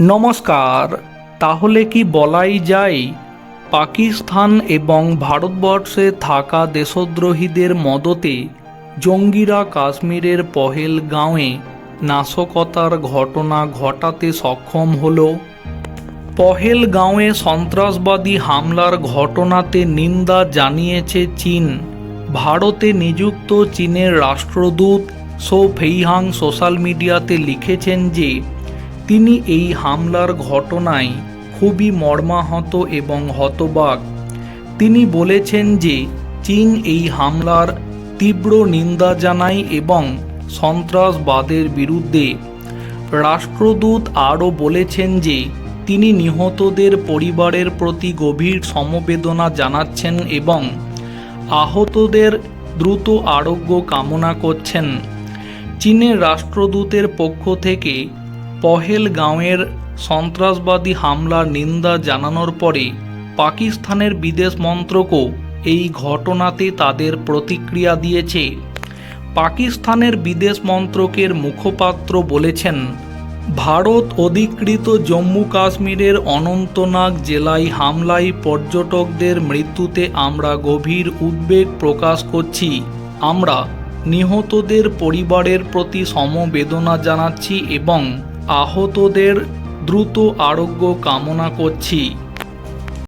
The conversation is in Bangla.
নমস্কার, তাহলে কি বলাই যায় পাকিস্তান এবং ভারতবর্ষে থাকা দেশদ্রোহীদের মদতে জঙ্গিরা কাশ্মীরের পহেল পহেলগাঁওয়ে নাশকতার ঘটনা ঘটাতে সক্ষম হলো? পহেলগাঁওয়ে সন্ত্রাসবাদী হামলার ঘটনাতে নিন্দা জানিয়েছে চীন। ভারতে নিযুক্ত চীনের রাষ্ট্রদূত সো ফেইহাং সোশ্যাল মিডিয়াতে লিখেছেন যে তিনি এই হামলার ঘটনায় খুবই মর্মাহত এবং হতবাক। তিনি বলেছেন যে, চীন এই হামলার তীব্র নিন্দা জানায় এবং সন্ত্রাসবাদের বিরুদ্ধে রাষ্ট্রদূত আরও বলেছেন যে, তিনি নিহতদের পরিবারের প্রতি গভীর সমবেদনা জানাচ্ছেন এবং আহতদের দ্রুত আরোগ্য কামনা করছেন। চীনের রাষ্ট্রদূতের পক্ষ থেকে পহেলগাঁওয়ের সন্ত্রাসবাদী হামলার নিন্দা জানানোর পরে পাকিস্তানের বিদেশ মন্ত্রকও এই ঘটনাতে তাদের প্রতিক্রিয়া দিয়েছে। পাকিস্তানের বিদেশ মন্ত্রকের মুখপাত্র বলেছেন, ভারত অধিকৃত জম্মু কাশ্মীরের অনন্তনাগ জেলায় হামলায় পর্যটকদের মৃত্যুতে আমরা গভীর উদ্বেগ প্রকাশ করছি। আমরা নিহতদের পরিবারের প্রতি সমবেদনা জানাচ্ছি এবং আহতদের দ্রুত আরোগ্য কামনা করছি।